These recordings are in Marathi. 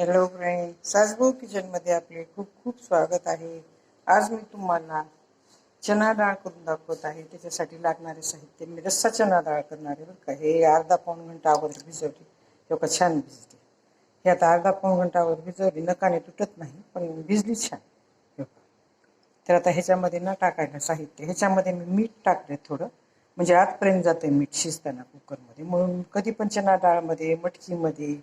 हॅलो फ्रेंड सासभाऊ किचनमध्ये आपले खूप खूप स्वागत आहे. आज मी तुम्हाला चना डाळ करून दाखवत आहे. त्याच्यासाठी लागणारे साहित्य मी रस्सा चना डाळ करणार आहे बरं का. हे अर्धा पाऊण घंटा अगोदर भिजवली तेव्हा छान भिजते. हे आता अर्धा पाऊण घंटा अगोदर भिजवली. नकाने तुटत नाही पण भिजली छान. तर आता ह्याच्यामध्ये न टाकायला साहित्य. ह्याच्यामध्ये मी मीठ टाकले थोडं. म्हणजे आतपर्यंत जाते मीठ शिजताना कुकरमध्ये म्हणून कधी पण चना डाळमध्ये मटकीमध्ये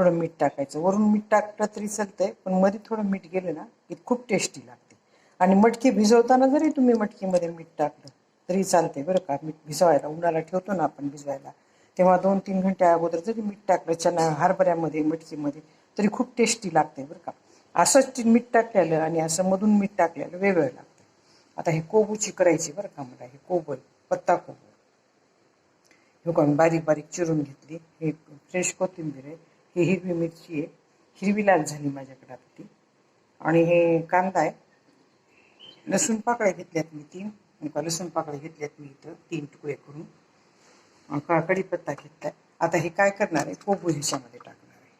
थोडं मीठ टाकायचं. वरून मीठ टाकलं तरी चालतंय पण मध्ये थोडं मीठ गेलं ना की खूप टेस्टी लागते. आणि मटकी भिजवताना जरी तुम्ही मटकीमध्ये मीठ टाकलं तरी चालते बरं का. मीठ भिजवायला उन्हाला ठेवतो ना आपण भिजवायला. तेव्हा दोन तीन घंट्या अगोदर जरी मीठ टाकलं चना हरभऱ्यामध्ये मटकीमध्ये तरी खूप टेस्टी लागते बरं का. असंच मीठ टाकलेलं आणि असं मधून मीठ टाकलेलं वेगळं लागतं आता हे कोबूची करायची बरं का मला हे कोबल पत्ता कोबल. हे पण बारीक बारीक चिरून घेतली. हे फ्रेश कोथिंबीर आहे. ही हिरवी मिरची आहे. हिरवी लाल झाली माझ्याकडे आता ती. आणि हे कांदा आहे. लसूण पाकळ्या घेतल्यात मी तीन. आणि का लसूण पाकळ्या घेतल्यात मी इथं तीन तुकडे करून. का कढीपत्ता घेतलाय. आता हे काय करणार आहे? कोबू ह्याच्यामध्ये टाकणार आहे.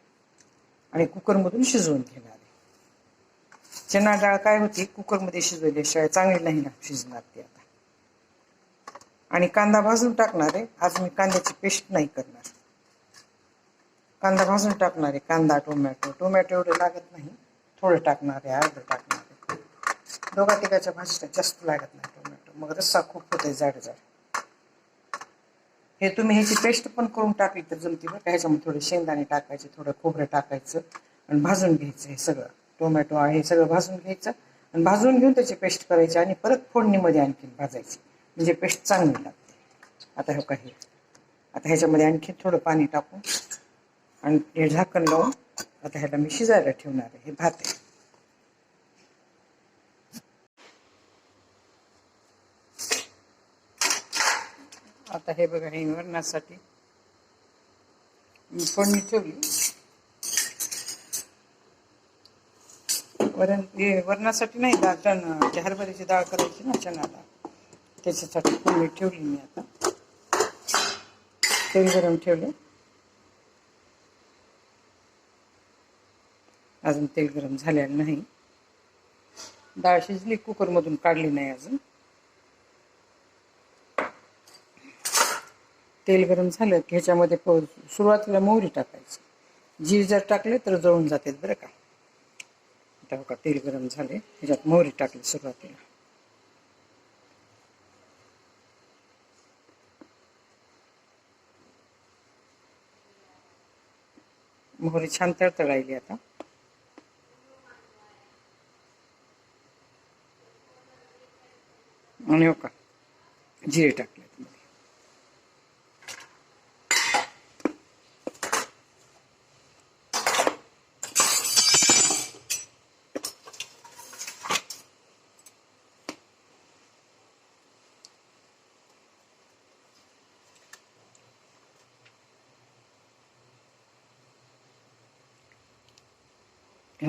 आणि कुकरमधून शिजवून घेणार आहे. चना डाळ काय होती? कुकरमध्ये शिजवल्याशिवाय चांगली नाही ना शिजणार ती आता. आणि कांदा भाजून टाकणार आहे. आज मी कांद्याची पेस्ट नाही करणार. कांदा भाजून टाकणार आहे. कांदा टोमॅटो. टोमॅटो एवढे लागत नाही. थोडं टाकणार आहे अर्धं टाकणार आहे. दोघा तिघाच्या भाजीला जास्त लागत नाही टोमॅटो. मग रस्सा खूप होते जाड जाड हे तुम्ही ह्याची पेस्ट पण करून टाकली तर जमती बरं ह्याच्यामध्ये थोडे शेंगदाणे टाकायचे थोडं खोबरं टाकायचं आणि भाजून घ्यायचं हे सगळं. टोमॅटो आहे हे सगळं भाजून घ्यायचं आणि भाजून घेऊन त्याची पेस्ट करायची आणि परत फोडणीमध्ये आणखीन भाजायची. म्हणजे पेस्ट चांगली लागते. आता हे काही आता ह्याच्यामध्ये आणखी थोडं पाणी टाकून आणि हे झाकण लावून आता ह्याला मी शिजायला ठेवणार आहे. हे भात आहे. आता हे बघा हे वरणासाठी फोडणी ठेवली. वरण वरणासाठी नाही डाळ चण हरभऱ्याची डाळ करायची ना चणा डाळ त्याच्यासाठी फोडणी ठेवली मी आता. तेल गरम ठेवले. अजून तेल गरम झालेलं नाही. डाळ शिजली कुकरमधून काढली नाही अजून. तेल गरम झालं की ह्याच्यामध्ये सुरुवातीला मोहरी टाकायची. जीर जर टाकले तर जळून जातात बरं का. आता बघा तेल गरम झाले ह्याच्यात मोहरी टाकली सुरुवातीला. मोहरी छान तळतळायली आता. आणि हो का? जिरे टाकले.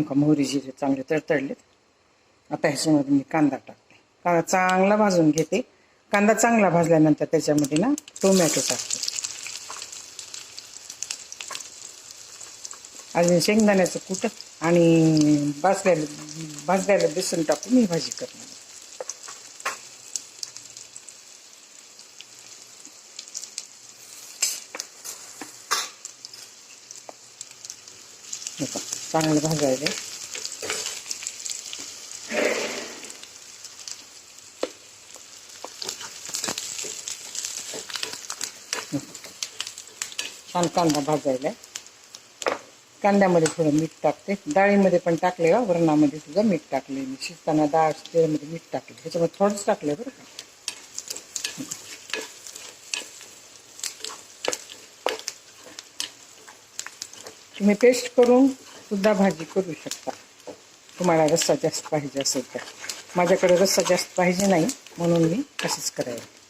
का मोहरी जिरे चांगले तडतडलेत. आता ह्याच्यामध्ये मी कांदा टाक कांदा चांगला भाजून घेते. कांदा चांगला भाजल्यानंतर त्याच्यामध्ये ना टोमॅटो टाकते. अजून शेंगदाण्याचं कुट आणि भाजल्याला भाजल्याला बेसन टाकून मी भाजी करणार चांगलं भाजायला. छान कांदा भाजायला. कांद्यामध्ये थोडं मीठ टाकते. डाळीमध्ये पण टाकले का हो, वरणामध्ये सुद्धा मीठ टाकले मी. शिजताना डाळ तेलमध्ये मीठ टाकले त्याच्यामध्ये थोडंच टाकलं बरं का. तुम्ही पेस्ट करून सुद्धा भाजी करू शकता. तुम्हाला रस्सा जास्त पाहिजे असेल तर. माझ्याकडे रस्सा जास्त पाहिजे नाही म्हणून मी तसंच करायला.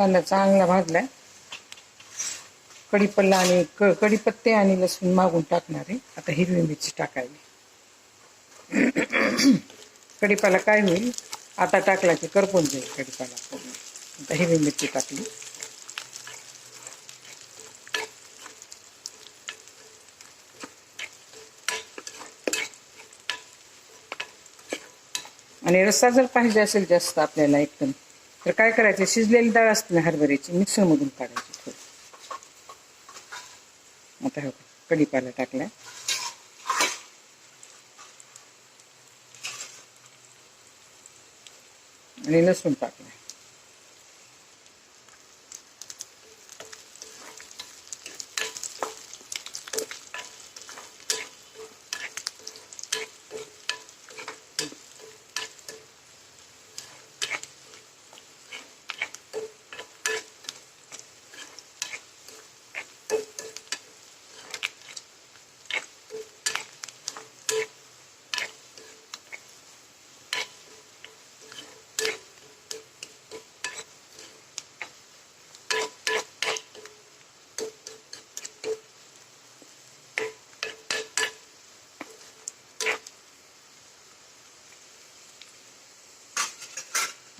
कांदा चांगला भाजलाय. कढीपल्ला आणि क कढीपत्ते आणि लसूण मागून टाकणार आहे. आता हिरवी मिरची टाकायली कढीपाला काय होईल? आता टाकला की करपून जाईल कढीपाला पूर्ण. आता हिरवी मिरची टाकली. आणि रस्सा जर पाहिजे असेल जास्त आपल्याला एकदम. तर काय करायचं? शिजलेली डाळ असते ना हरभऱ्याची मिक्सरमधून काढायची थोडी. आता हो कढीपाला टाकलाय. आणि लसूण टाकलाय.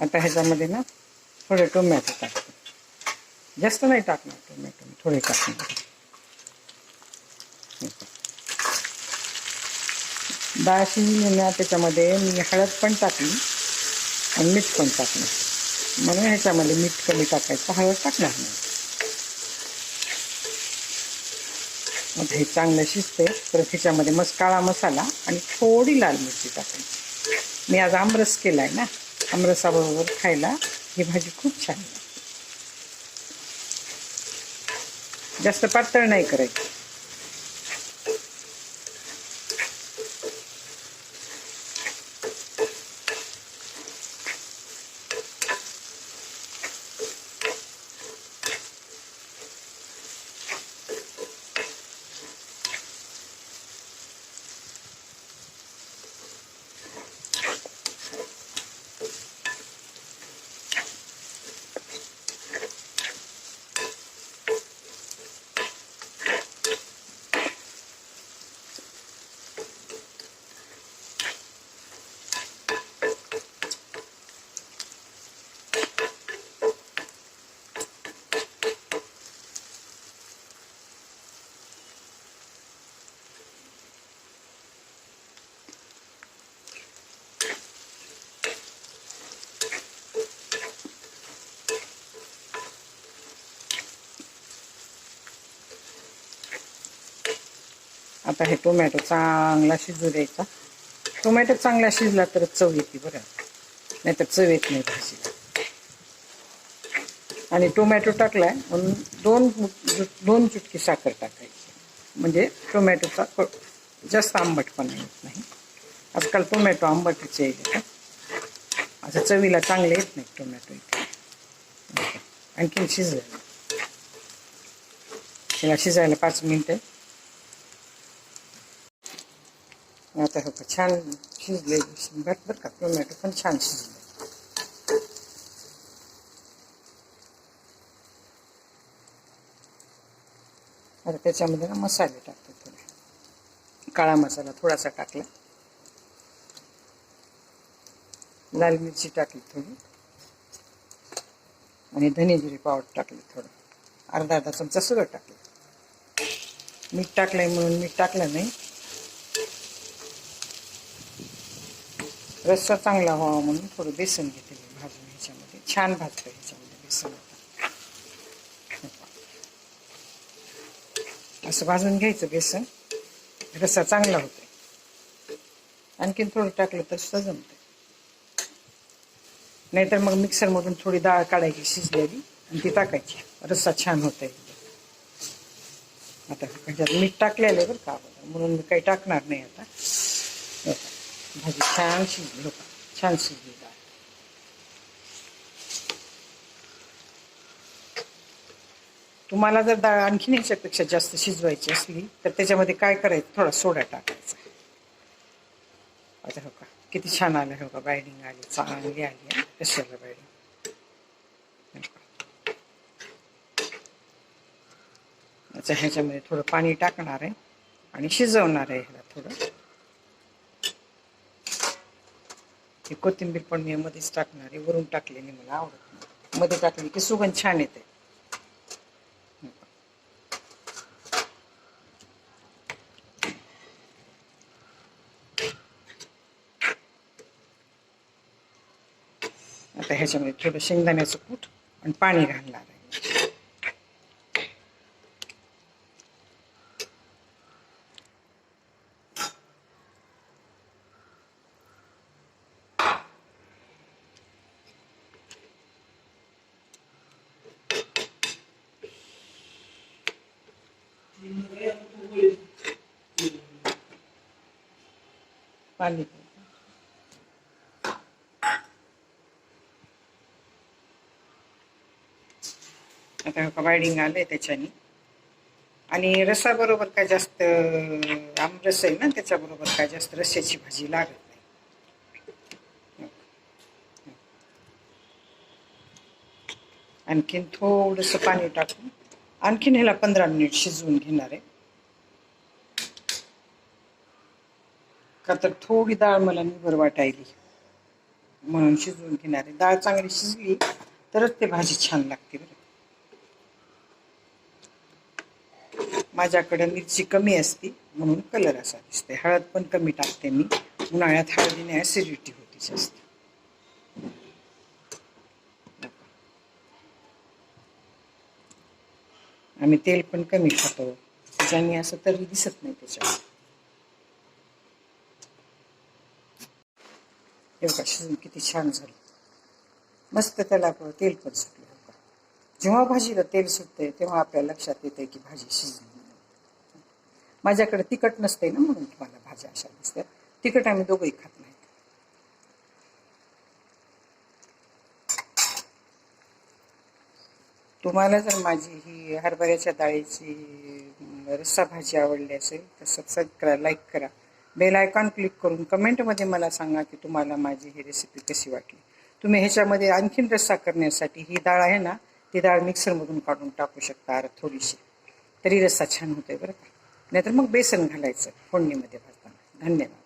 आता ह्याच्यामध्ये ना थोडे टोमॅटो टाकतो. जास्त नाही टाकणार टोमॅटो थोडे टाकणार. डाळ शिजली ना त्याच्यामध्ये मी हळद पण टाकली आणि मीठ पण टाकलं. म्हणून ह्याच्यामध्ये मीठ कमी टाकायचं हळद टाकणार नाही. आता हे चांगलं शिजते तर ह्याच्यामध्ये मग काळा मसाला आणि थोडी लाल मिरची टाकायची. मी आज आमरस केलाय ना. आमरसाबरोबर खायला ही भाजी खूप छान जास्त पातळ नाही करायची. आता हे टोमॅटो चांगला शिजू द्यायचा. टोमॅटो चांगला शिजला तर चव येते बरं. नाहीतर चव येत नाही भाजीला आणि टोमॅटो टाकलाय म्हणून दोन दोन चुटकी साखर टाकायची. म्हणजे टोमॅटोचा जास्त आंबटपणा येत नाही. आजकाल टोमॅटो आंबटचे येतात असं चवीला चांगले येत नाही टोमॅटो इथे. आणखीन शिजलं. त्याला शिजायला पाच मिनिटं. आता हो छान शिजले बरं बरं का टोमॅटो पण छान शिजले आता त्याच्यामध्ये ना मसाले टाकतो थोडे. काळा मसाला थोडासा टाकला. लाल मिरची टाकली थोडी. आणि धने जिरे पावडर टाकली थोडं. अर्धा अर्धा चमचा सगळं टाकलं. मीठ टाकलंय म्हणून मीठ टाकलं नाही. रस्सा चांगला व्हावा म्हणून थोडं बेसन घेते मी भाजून ह्याच्यामध्ये. छान भाजतं ह्याच्यामध्ये बेसन असं भाजून घ्यायचं बेसन. रस्सा चांगला होतो आणखीन थोडं टाकलं तर सजमतं नाहीतर मग मिक्सरमधून थोडी डाळ काढायची शिजलेली आणि ती टाकायची. रस्सा छान होतं आता ह्याच्यात मीठ टाकलेलं आहे बरं का म्हणून मी काही टाकणार नाही आता. भाजी छान शिजली बघा छान शिजली तुम्हाला जर डाळ आणखीन याच्यापेक्षा जास्त शिजवायची असली तर त्याच्यामध्ये काय करायचं? थोडा सोडा टाकायचा. आता हो का किती छान आलं हो का बायडिंग आली चांगली आली कशाला बायडिंग? अच्छा ह्याच्यामध्ये थोडं पाणी टाकणार आहे आणि शिजवणार आहे ह्याला थोडं. ही कोथिंबीर पण मी मध्येच टाकणार आहे वरून टाकलेली मला आवडत नाही. मध्ये टाकली की सुगंध छान येते. आता ह्याच्यामध्ये थोडं शेंगदाण्याचं कूट आणि पाणी घालणार आहे पाणी. आता कबायडिंग आलंय त्याच्याने. आणि रसाबरोबर काय जास्त आमरस आहे ना त्याच्याबरोबर काय जास्त रस्याची भाजी लागत नाही. आणखीन थोडंसं पाणी टाकून आणखीन ह्याला पंधरा मिनिट शिजवून घेणार आहे. का तर थोडी डाळ मला निबर वाटायली. म्हणून शिजवून घेणार आहे डाळ चांगली शिजली तरच ते भाजी छान लागते बरं. माझ्याकडे मिरची कमी असते म्हणून कलर असा दिसते हळद पण कमी टाकते मी. उन्हाळ्यात हळदीने ॲसिडिटी होती जास्त. आम्ही तेल पण कमी खातो. त्याच्याने असं तरी दिसत नाही त्याच्यावर हे बघा शिजून किती छान झालं. मस्त त्याला तेल पण सुटलं हो जेव्हा भाजीला तेल सुटते तेव्हा आपल्या लक्षात येते की भाजी शिजली. माझ्याकडे तिखट नसते ना म्हणून तुम्हाला भाज्या अशा दिसतात. तिखट आम्ही दोघंही खात नाही. तुम्हाला जर माझी ही हरभऱ्याच्या डाळीची रस्सा भाजी आवडली असेल तर सबस्क्राईब करा लाईक करा. बेल आयकॉन क्लिक करून कमेंटमध्ये मला सांगा की तुम्हाला माझी ही रेसिपी कशी वाटली. तुम्ही ह्याच्यामध्ये आणखीन रस्सा करण्यासाठी ही डाळ आहे ना ती डाळ मिक्सरमधून काढून टाकू शकता अरे थोडीशी. तरी रस्सा छान होतोय बरं का. नाहीतर मग बेसन घालायचं फोडणीमध्ये भरताना. धन्यवाद.